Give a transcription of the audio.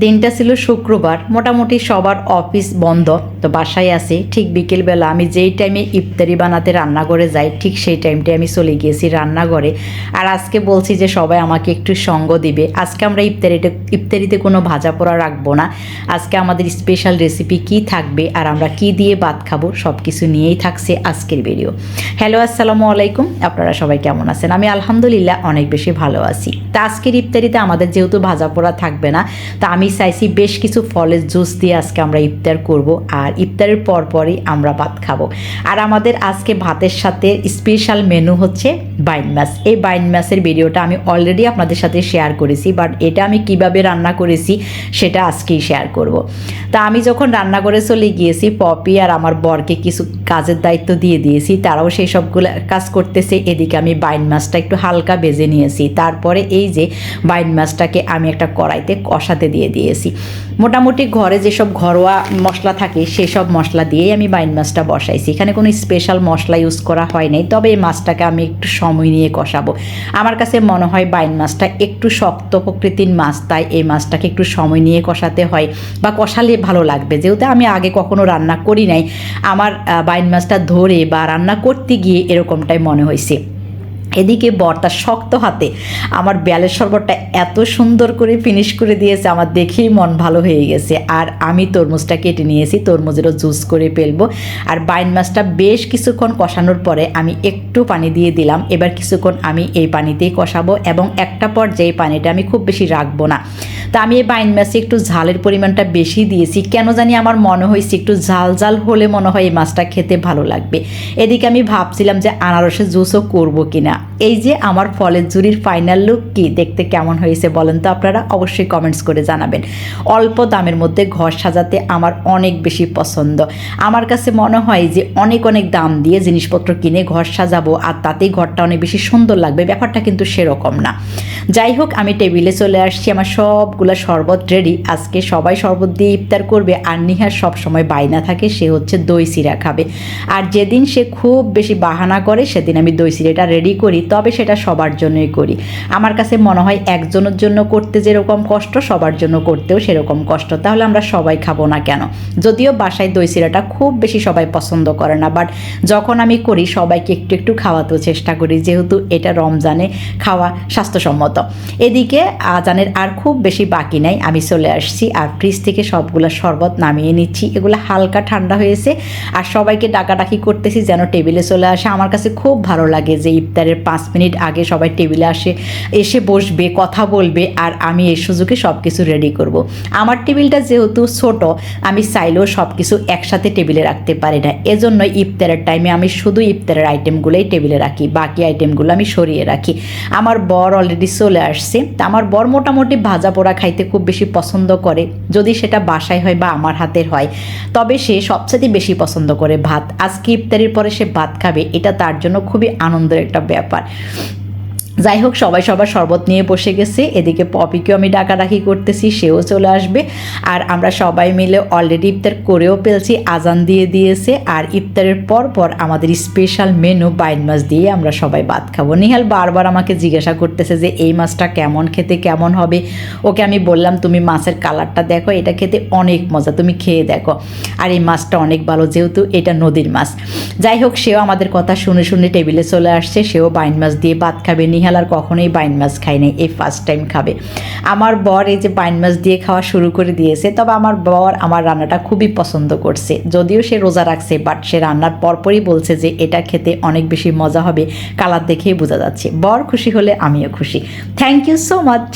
দিনটা ছিল শুক্রবার। মোটামুটি সবার অফিস বন্ধ। তো বাসায় আছি। ঠিক বিকেলবেলা আমি যেই টাইমে ইফতারি বানাতে রান্নাঘরে যাই, ঠিক সেই টাইমটায় আমি চলে গিয়েছি রান্নাঘরে। আর আজকে বলছি যে সবাই আমাকে একটু সঙ্গ দিবে। আজকে আমরা ইফতারিতে ইফতারিতে কোনো ভাজা পোড়া রাখব না। আজকে আমাদের স্পেশাল রেসিপি কি থাকবে আর আমরা কি দিয়ে ভাত খাব সব কিছু নিয়েই থাকছে আজকের ভিডিও হ্যালো আসসালামু আলাইকুম। আপনারা সবাই কেমন আছেন? আমি আলহামদুলিল্লাহ অনেক বেশি ভালো আছি। তা আজকের ইফতারিতে আমাদের যেহেতু ভাজা পোড়া থাকবে না, তা আমি চাইছি বেশ কিছু ফলের জুস দিয়ে আজকে আমরা ইফতার করব আর ইফতারের পর পরই আমরা ভাত খাব। আর আমাদের আজকে ভাতের সাথে স্পেশাল মেনু হচ্ছে বাইন মাছ। এই বাইন মাছের ভিডিওটা আমি অলরেডি আপনাদের সাথে শেয়ার করেছি বাট এটা আমি কীভাবে রান্না করেছি সেটা আজকেই শেয়ার করব। তা আমি যখন রান্না করে চলে গিয়েছি, পপি আর আমার বরকে কিছু কাজের দায়িত্ব দিয়ে দিয়েছি, তারাও সেই সবগুলো কাজ করতেছে, এদিকে আমি বাইন মাছটা একটু হালকা বেজে নিয়েছি। তারপরে এই যে বাইন মাছটাকে আমি একটা কড়াইতে কষাতে দিয়ে দিয়েছি। মোটামুটি ঘরে যেসব ঘরোয়া মশলা থাকে, সেসব মশলা দিয়েই আমি বাইন মাছটা বসাইছি। এখানে কোনো স্পেশাল মশলা ইউজ করা হয় নাই, তবে এই মাছটাকে আমি একটু সময় নিয়ে কষাবো। আমার কাছে মনে হয় বাইন মাছটা একটু শক্ত প্রকৃতির মাছ, তাই এই মাছটাকে একটু সময় নিয়ে কষাতে হয় বা কষালে ভালো লাগবে। যেহেতু আমি আগে কখনো রান্না করি নাই, আমার বাইন মাছটা ধরে বা রান্না করতে গিয়ে এরকমটাই মনে হয়েছে এদিকে বর্তা শক্ত হাতে আমার ব্যালের শরবতটা এত সুন্দর করে ফিনিশ করে দিয়েছে, আমার দেখেই মন ভালো হয়ে গেছে। আর আমি তরমুজটা কেটে নিয়েছি, তরমুজেরও জুস করে ফেলব। আর বাইন মাছটা বেশ কিছুক্ষণ কষানোর পরে আমি একটু পানি দিয়ে দিলাম। এবার কিছুক্ষণ আমি এই পানিতেই কষাবো এবং একটা পর্যায়ে পানিটা আমি খুব বেশি রাখব না। তা আমি এই বাইন মাছে একটু ঝালের পরিমাণটা বেশি দিয়েছি। কেন জানি আমার মনে হয়েছে একটু ঝাল ঝাল হলে মনে হয় এই মাছটা খেতে ভালো লাগবে। এদিকে আমি ভাবছিলাম যে আনারসের জুসও করব কিনা। এই যে আমার ফলের জুড়ির ফাইনাল লুক কি, দেখতে কেমন হয়েছে বলেন তো আপনারা? অবশ্যই কমেন্টস করে জানাবেন। অল্প দামের মধ্যে ঘর সাজাতে আমার অনেক বেশি পছন্দ। আমার কাছে মনে হয় যে অনেক অনেক দাম দিয়ে জিনিসপত্র কিনে ঘর সাজাবো, আর তাতেই ঘরটা অনেক বেশি সুন্দর লাগবে। ব্যাপারটা কিন্তু সেরকম না। যাই হোক, আমি টেবিলে চলে আসছি। আমার সবগুলা শরবত রেডি আজকে সবাই শরবত দিয়ে ইফতার করবে আর নিহার সব সময় বাইনা থাকে, সে হচ্ছে দই সিরা খাবে। আর যেদিন সে খুব বেশি বাহানা করে, সেদিন আমি দই সিরাটা রেডি করি, তবে সেটা সবার জন্যই করি। আমার কাছে মনে হয় একজনের জন্য করতে যেরকম কষ্ট, সবার জন্য করতেও সেরকম কষ্ট, তাহলে আমরা সবাই খাব না কেন? যদিও বাসায় দই সিরাটা খুব বেশি সবাই পছন্দ করে না বাট যখন আমি করি, সবাইকে একটু একটু খাওয়াতেও চেষ্টা করি, যেহেতু এটা রমজানে খাওয়া স্বাস্থ্যসম্মত। এদিকে আজানের আর খুব বেশি বাকি নাই। আমি চলে আসছি আর ফ্রিজ থেকে সবগুলো শরবত নামিয়ে নিচ্ছি। এগুলো হালকা ঠান্ডা হয়েছে আর সবাইকে ডাকাডাকি করতেছি যেন টেবিলে চলে আসে। আমার কাছে খুব ভালো লাগে যে ইফতারের পাঁচ মিনিট আগে সবাই টেবিলে আসে, এসে বসবে, কথা বলবে আর আমি এই সুযোগে সব কিছু রেডি করব। আমার টেবিলটা যেহেতু ছোট, আমি চাইলেও সব কিছু একসাথে টেবিলে রাখতে পারি না। এজন্য ইফতারের টাইমে আমি শুধু ইফতারের আইটেমগুলোই টেবিলে রাখি, বাকি আইটেমগুলো আমি সরিয়ে রাখি। আমার বর অলরেডি চলে আসছে। তা আমার বর মোটামুটি ভাজা পোড়া খাইতে খুব বেশি পছন্দ করে, যদি সেটা বাসায় হয় বা আমার হাতের হয়। তবে সে সবচেয়ে বেশি পছন্দ করে ভাত। আজকে ইফতারির পরে সে ভাত খাবে, এটা তার জন্য খুবই আনন্দের একটা ব্যাপার। যাই হোক, সবাই সবার শরবত নিয়ে বসে গেছে। এদিকে পপিকেও আমি ডাকাডাকি করতেছি, সেও চলে আসবে। আর আমরা সবাই মিলে অলরেডি ইফতার করেও ফেলছি, আজান দিয়ে দিয়েছে। আর ইফতারের পর পর আমাদের স্পেশাল মেনু বাইন মাছ দিয়ে আমরা সবাই ভাত খাব। নিহাল বারবার আমাকে জিজ্ঞাসা করতেছে যে, এই মাছটা কেমন খেতে, কেমন হবে? ওকে আমি বললাম, তুমি মাছের কালারটা দেখো, এটা খেতে অনেক মজা, তুমি খেয়ে দেখো। আর এই মাছটা অনেক ভালো, যেহেতু এটা নদীর মাছ। যাই হোক, সেও আমাদের কথা শুনে শুনে টেবিলে চলে আসছে, সেও বাইন মাছ দিয়ে ভাত খাবে। নিহাল আর কখনোই বাইন মাছ খায় নাই এই ফার্স্ট টাইম খাবে। আমার বর এই যে বাইন মাছ দিয়ে খাওয়া শুরু করে দিয়েছে, তবে আমার বর আমার রান্নাটা খুবই পছন্দ করছে। যদিও সে রোজা রাখছে বাট সে রান্নার পরপরই বলছে যে এটা খেতে অনেক বেশি মজা হবে, কালার দেখেই বোঝা যাচ্ছে। বর খুশি হলে আমিও খুশি। Thank you so much